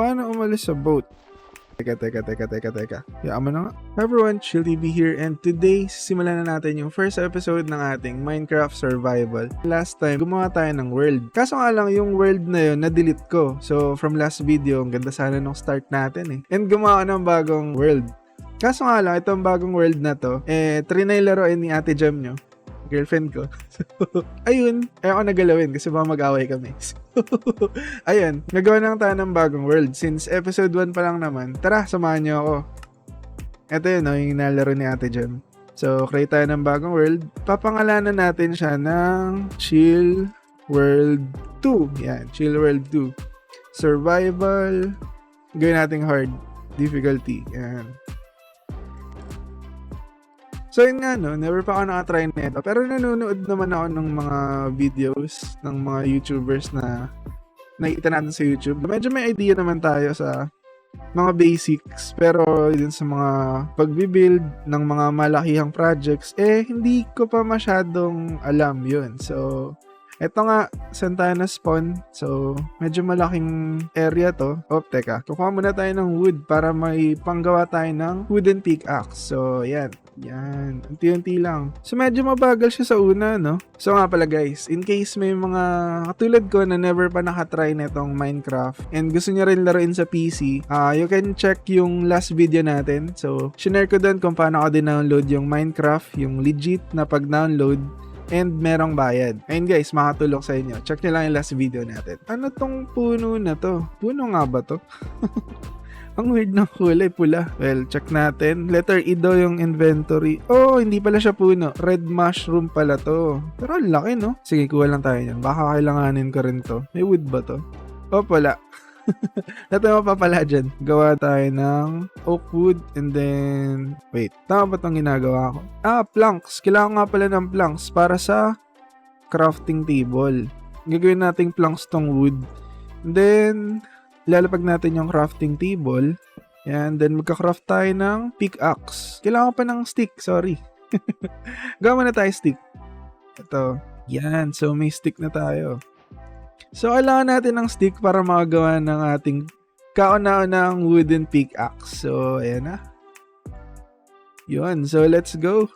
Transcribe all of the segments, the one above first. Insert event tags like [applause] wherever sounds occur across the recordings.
Paano umalis sa boat? Teka, teka, teka, teka, teka. Yaman na nga. Hi everyone, Chill TV here and today simulan na natin yung first episode ng ating Minecraft Survival. Last time, gumawa tayo ng world. Kaso nga lang, yung world na yun, na-delete ko. So, from last video, ang ganda sana nung start natin eh. And gumawa ng bagong world. Kaso nga lang, itong bagong world na to, eh, trinay laruin ni Ate Jam nyo. Girlfriend ko. So, [laughs] ayun, eh ako nagalawin kasi baka mag-away kami. [laughs] So, ayun, nagawa lang tayo ng bagong world. Since episode 1 pa lang naman, tara, samahan niyo ako. Ito yun, no, yung nalaro ni Ate Jam. So, create tayo ng bagong world. Papangalanan natin siya ng Chill World 2. Yan, Chill World 2. Survival. Gawin nating hard difficulty. Yan. So yun nga no, never pa ako nakatry nito. Pero nanonood naman ako ng mga videos ng mga YouTubers na nakita natin sa YouTube. Medyo may idea naman tayo sa mga basics. Pero yun sa mga pagbibuild ng mga malakihang projects, eh hindi ko pa masyadong alam yun. So, eto nga, saan tayo na spawn? So, medyo malaking area to. Oh, teka. Kukuha muna tayo ng wood para may panggawa tayo ng wooden pickaxe. So, yan. Yan. Unti-unti lang. So, medyo mabagal siya sa una, no? So, nga pala guys, in case may mga katulad ko na never pa nakatry netong Minecraft and gusto niya rin laruin sa PC, ah you can check yung last video natin. So, shinare ko doon kung paano ako din-download yung Minecraft, yung legit na pag-download and merong bayad. Ayun guys, makatulong sa inyo. Check nyo lang yung last video natin. Ano tong puno na to? Puno nga ba to? [laughs] Ang weird ng kulay, pula. Well, check natin. Letter E daw yung inventory. Oh, hindi pala siya puno. Red mushroom pala to. Pero ang laki, no? Sige, kuha lang tayo yan. Baka kailanganin ko rin to. May wood ba to? Oh, pala. [laughs] Ito yung mapapala dyan. Gawa tayo ng oak wood and then... Wait, tama ba itong ginagawa ko? Ah, planks. Kailangan nga pala ng planks para sa crafting table. Gagawin nating planks tong wood. And then, ilalapag natin yung crafting table. Yan, then magka-craft tayo ng pickaxe. Kailangan pa ng stick, sorry. [laughs] Gawa muna tayo stick. Ito. Yan, so may stick na tayo. So, kailangan natin ng stick para makagawa ng ating kauna-unang wooden pickaxe. So, ayan na. Yun. So, let's go.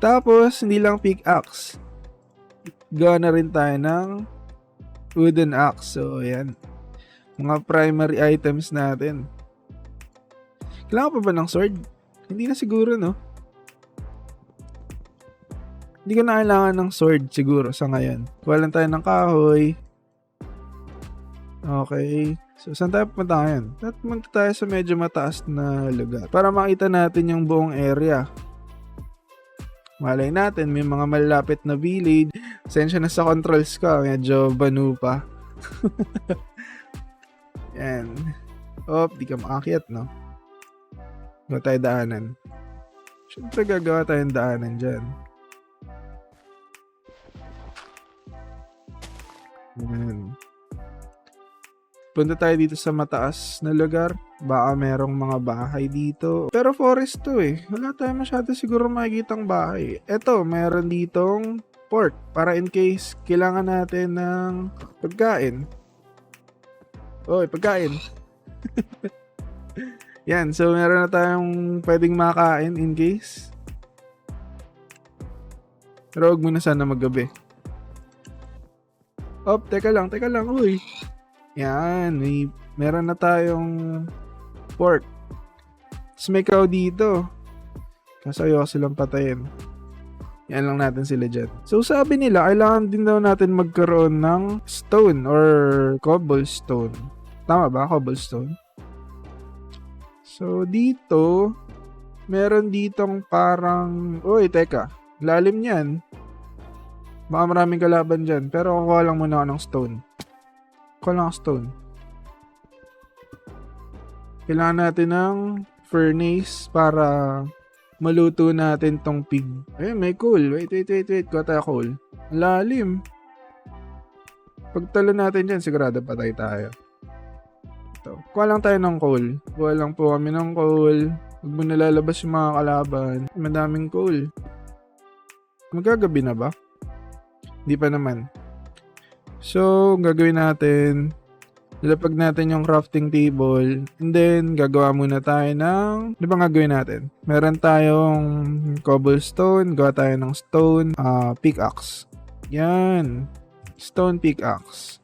Tapos, hindi lang pickaxe. Gawa na rin tayo ng wooden axe. So, ayan. Mga primary items natin. Kailangan pa ba ng sword? Hindi na siguro, no? Hindi ko na kailangan ng sword siguro sa ngayon. Kuha lang tayo ng kahoy. Okay. So, saan tayo pumunta ngayon? At pumunta tayo sa medyo mataas na lugar para makita natin yung buong area. Malay natin, may mga malapit na village. Sensya na sa controls ko, medyo banu pa. [laughs] Yan. Oh, di ka makakyat, no? Gawa tayo daanan. Siyempre gagawa tayong daanan dyan. Yan. Punta tayo dito sa mataas na lugar. Baka merong mga bahay dito. Pero forest to eh. Wala tayo masyado siguro makikitang bahay. Eto, meron ditong port. Para in case kailangan natin ng pagkain. Oy, pagkain. Yan, so meron na tayong pwedeng makain in case. Pero huwag muna sana maggabi. Op, teka lang, teka lang, uy. Yan, may meron na tayong pork. Tapos may cow dito. Kaso ayoko silang patayin. Yan lang natin sila dyan. So sabi nila, kailangan din daw natin magkaroon ng stone or cobblestone. Tama ba? Cobblestone? So dito, meron ditong parang... Uy, teka. Lalim yan. Baka maraming kalaban dyan. Pero kukuha lang muna ako ng stone. Kuha lang stone. Kailangan natin ng furnace para maluto natin tong pig. Ayun, may coal. Wait, wait, wait, wait. Kuha tayo coal. Lalim. Pagtalo natin dyan, sigurado patay tayo. Ito. Kuha lang tayo ng coal. Kuha lang po kami ng coal. Huwag mo nalalabas yung mga kalaban. Madaming coal. Magagabi na ba? Hindi pa naman. So, gagawin natin, Nilapag natin yung crafting table. And then, gagawa muna tayo ng... Ano ba gagawin natin? Meron tayong cobblestone. Gawa tayo ng stone ah, pickaxe. Yan. Stone pickaxe.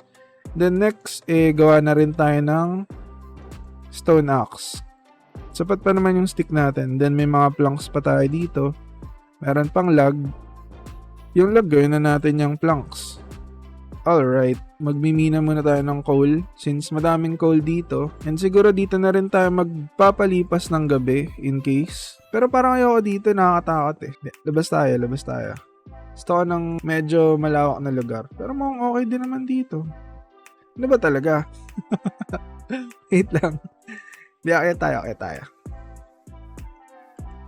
Then next, eh, gawa na rin tayo ng stone axe. Sapat pa naman yung stick natin. Then may mga planks pa tayo dito. Meron pang log. Yung log, gawin na natin yung planks. Alright, magmimina muna tayo ng coal since madaming coal dito. And siguro dito na rin tayo magpapalipas ng gabi in case. Pero parang ayoko dito, nakakatakot eh. Labas tayo, labas tayo. Gusto ko ng medyo malawak na lugar. Pero mukhang okay din naman dito. Ano ba talaga? [laughs] Wait lang. Di, kaya tayo, kaya tayo.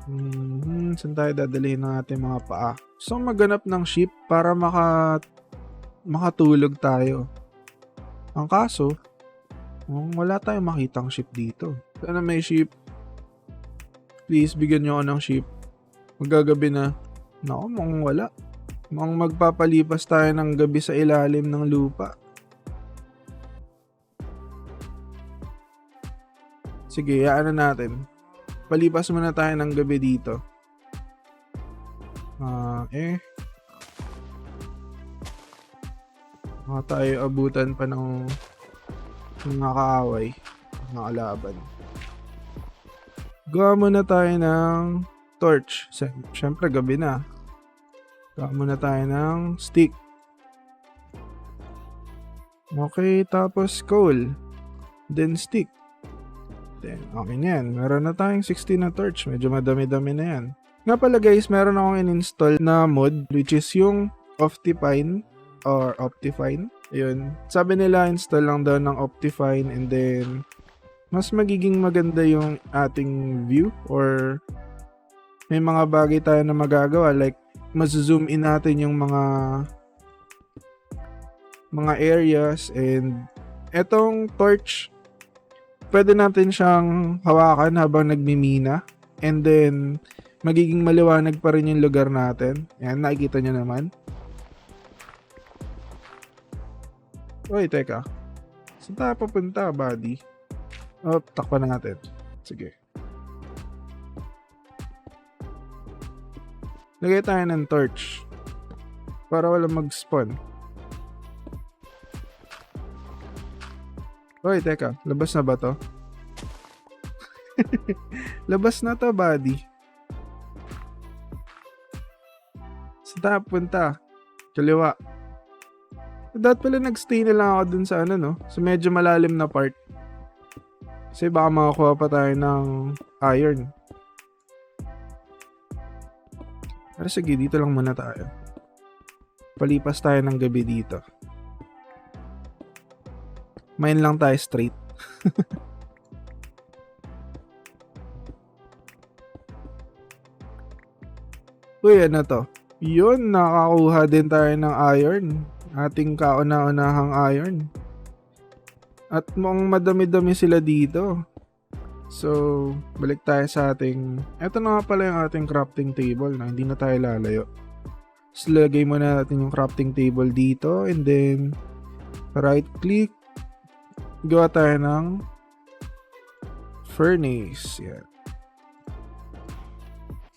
Hmm, saan tayo dadalhin ng ating mga paa? Gusto kong maghanap ng ship para maka makatulog tayo. Ang kaso, wala tayong makitang ship dito. Sana may ship. Please, bigyan nyo ako ng ship. Magagabi na. Naku, mukhang wala. Mukhang magpapalipas tayo ng gabi sa ilalim ng lupa. Sige, ano natin. Palipas muna tayo ng gabi dito. Ah, eh. Baka tayo abutan pa ng mga kaaway, mga kalaban. Gawa muna tayo ng torch. Siyempre, gabi na. Gawa muna tayo ng stick. Okay, tapos coal. Then stick. Then, okay na yan. Meron na tayong 16 na torch. Medyo madami-dami na yan. Nga pala guys, meron akong in-install na mod which is yung Optifine or Optifine. Ayun. Sabi nila install lang daw ng Optifine and then mas magiging maganda yung ating view or may mga bagay tayo na magagawa like mas-zoom in natin yung mga mga areas and etong torch pwede natin siyang hawakan habang nagmimina and then magiging maliwanag pa rin yung lugar natin. Ayan, nakikita nyo naman. Uy, teka. Saan tayo papunta, buddy? Oh, takpan na natin. Sige. Lagay tayo ng torch. Para wala mag-spawn. Uy, teka. Labas na ba to? [laughs] Labas na to, buddy. Saan tayo punta? Kaliwa. Dapat pala nagstay na lang ako dun sa ano, no? Sa medyo malalim na part. Kasi baka makakuha pa tayo ng iron. Pero sige, dito lang muna tayo. Palipas tayo ng gabi dito. Mine lang tayo straight. [laughs] Uy, ano to? Yun, nakakuha din tayo ng iron. Ating kauna-unahang iron. At mukhang madami-dami sila dito. So, balik tayo sa ating... Ito na nga pala yung ating crafting table na hindi na tayo lalayo. So, lagay muna natin yung crafting table dito and then right click. Gawa tayo ng furnace. Yan.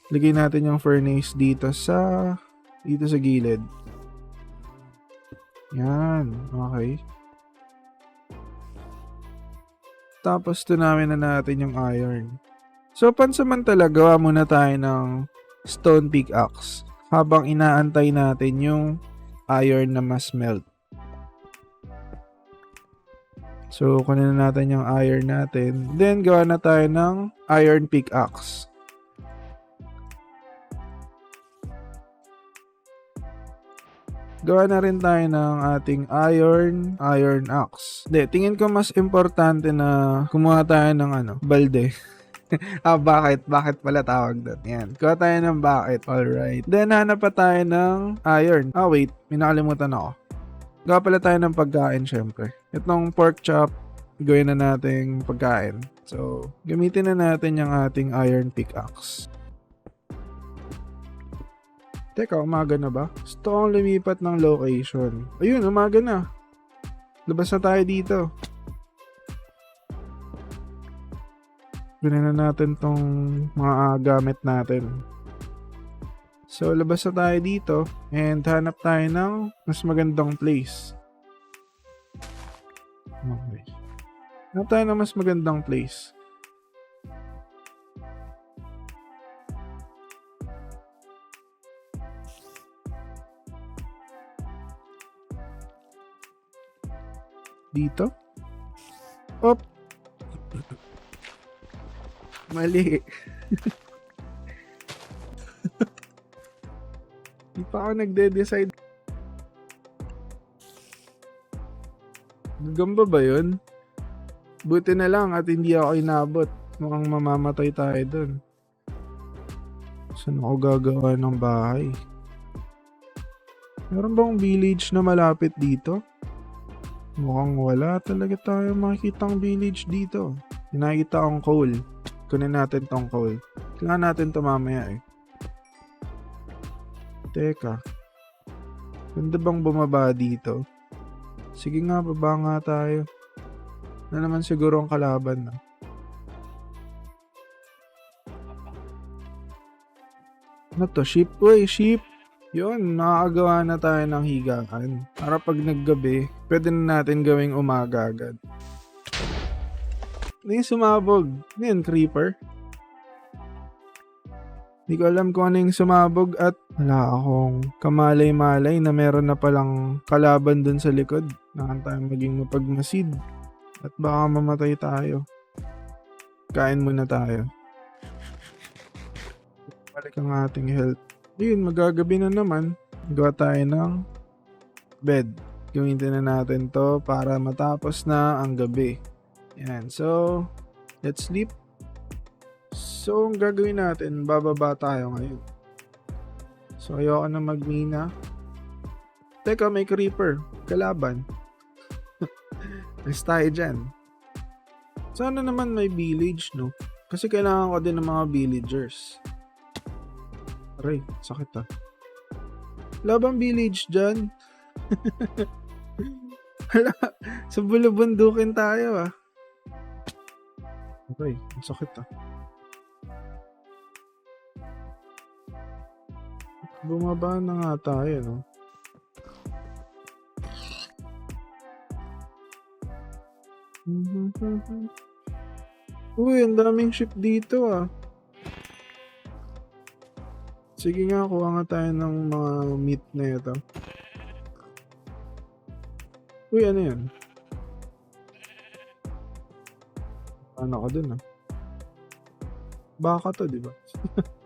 Lagay natin yung furnace dito sa dito sa gilid. Yan. Okay. Tapos tunamin na natin yung iron. So pansamantala gawa muna tayo ng stone pickaxe habang inaantay natin yung iron na mas melt. So kunin na natin yung iron natin. Then gawa na tayo ng iron pickaxe. Gawa na rin tayo ng ating iron, iron axe. Hindi, tingin ko mas importante na kumuha tayo ng ano, balde. [laughs] ah, bakit? Bakit pala tawag doon? Yan. Kuha tayo ng bakit. Alright. Then, hanap pa tayo ng iron. Ah, wait. May nakalimutan ako. Gawa pala tayo ng pagkain syempre. Itong pork chop, gawin na nating pagkain. So, gamitin na natin yung ating iron pickaxe. Teka, umaga na ba? Gusto kong lumipat ng location. Ayun, umaga na. Labas na tayo dito. Gawin na natin tong mga gamit natin. So, labas na tayo dito and hanap tayo ng mas magandang place. Okay. Hanap tayo ng mas magandang place. Dito? Op! [laughs] Mali. [laughs] pa ako nagde-decide. Gagamba ba yun? Buti na lang at hindi ako inabot. Mukhang mamamatay tayo dun. Saan ako gagawa ng bahay? Meron bang village na malapit dito? Mukhang wala talaga tayo makikitang village dito. Nakikita akong coal. Kunin natin tong coal. Kailangan natin to mamaya eh. Teka. Ganda bang bumaba dito? Sige nga, baba nga tayo. Na naman siguro ang kalaban na. Ano to? Ship? Uy, ship! Yun, nakakagawa na tayo ng higaan. Para pag naggabi, pwede na natin gawing umaga agad. Ano yung sumabog? Ano yun, creeper? Hindi ko alam kung ano yung sumabog at wala akong kamalay-malay na meron na palang kalaban dun sa likod. Nakan tayo maging mapagmasid. At baka mamatay tayo. Kain muna tayo. Balik ang ating health. Yun, magagabi na naman. Gawa tayo ng bed. Gamitin na natin to para matapos na ang gabi. Yan. So, let's sleep. So, ang gagawin natin, bababa tayo ngayon. So, ayoko na magmina. Teka, may creeper. Kalaban. [laughs] Mas tayo dyan. Sana naman may village, no? Kasi kailangan ko din ng mga villagers. Aray, sakit ah. Labang village dyan. [laughs] Hala, sa bulubundukin tayo ah. Aray, ang sakit ah. Bumaba na nga tayo, no? [laughs] Uy, ang daming ship dito ah. Sige nga, kuha nga tayo ng mga meat na ito. Uy, ano yan? Ano ka dun ah? Baka to, di ba? [laughs]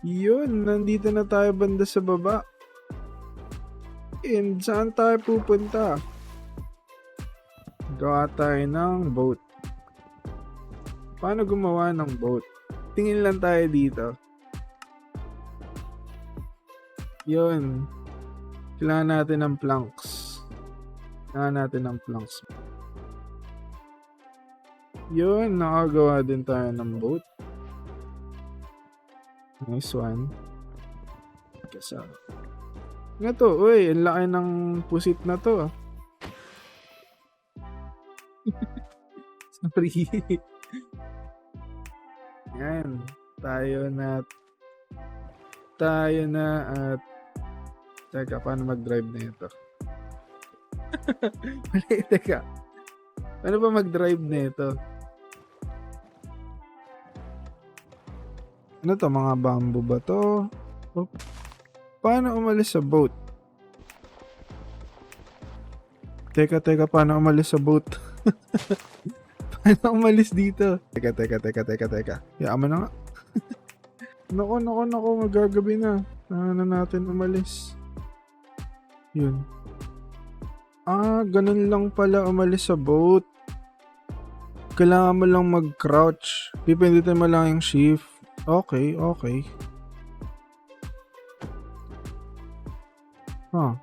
Yun, nandito na tayo banda sa baba. And saan tayo pupunta? Gawa tayo ng boat. Paano gumawa ng boat? Tingin lang tayo dito. Yun. Kailangan natin ng planks. Kailangan natin ng planks. Yun, nakagawa din tayo ng boat. Nice one. Kasama. Nga to, uy, ang laki ng pusit na to. ah. [laughs] Sorry. Yan. Tayo na tayo na at teka, paano mag-drive na ito? [laughs] Mali, teka. Paano ba mag-drive na ito? Ano to, mga bamboo ba to? Oh. Paano umalis sa boat? Teka, teka, paano umalis sa boat? [laughs] paano umalis dito? Teka, teka, teka, teka, teka. Mo na nga. nako, nako, nako, magagabi na. Paano na natin umalis? Yun. Ah, ganun lang pala umalis sa boat. Kailangan mo lang mag-crouch. Pipindutin mo lang yung shift. Okay, okay. Huh.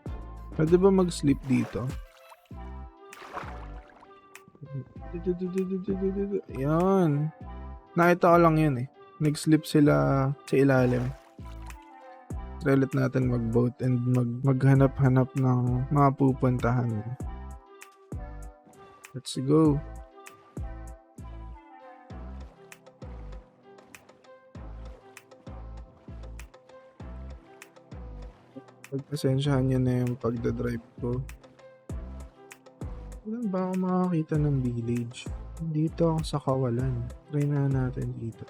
Pwede ba mag-sleep dito? Yan. Nakita ko lang yun eh. Nag-sleep sila sa ilalim. Try natin mag-boat and mag maghanap-hanap ng mga pupuntahan. Let's go. Pagpasensyahan nyo na yung pagdadrive ko. Wala ba ako makakita ng village? Dito ako sa kawalan. Try na natin dito.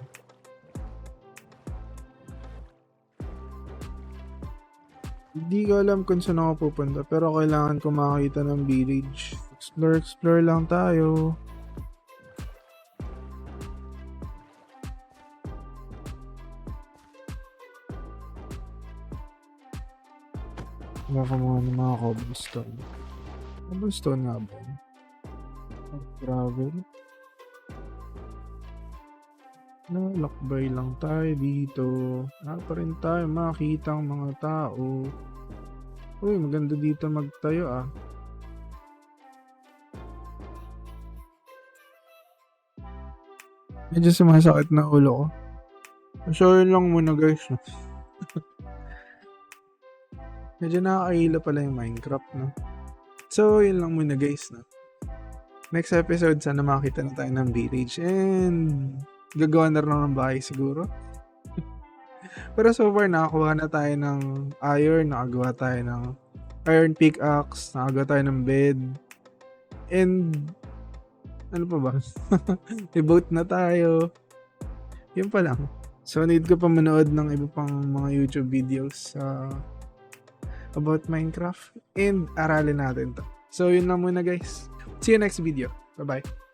Hindi ko alam kung saan ako pupunta pero kailangan ko makakita ng village. Explore, explore lang tayo. Baka mga ng mga cobblestone. Cobblestone nga ba? Gravel. Lalakbay lang tayo dito. Wala pa rin tayo makita ang mga tao. Uy, maganda dito magtayo ah. Medyo sumasakit na ulo ko. So, yun lang muna guys. [laughs] Medyo nakakahila pala yung Minecraft, no? So, yun lang muna guys, no? Next episode, sana makita na tayo ng village and gagawa na rin ng bahay siguro. [laughs] Pero so far, nakakuha na tayo ng iron, nakagawa tayo ng iron pickaxe, nakagawa tayo ng bed, and ano pa ba? [laughs] May na tayo. Yun pa lang. So, need ko pa manood ng iba pang mga YouTube videos sa about Minecraft and aralin natin to. So, yun lang muna guys. See you next video. Bye-bye.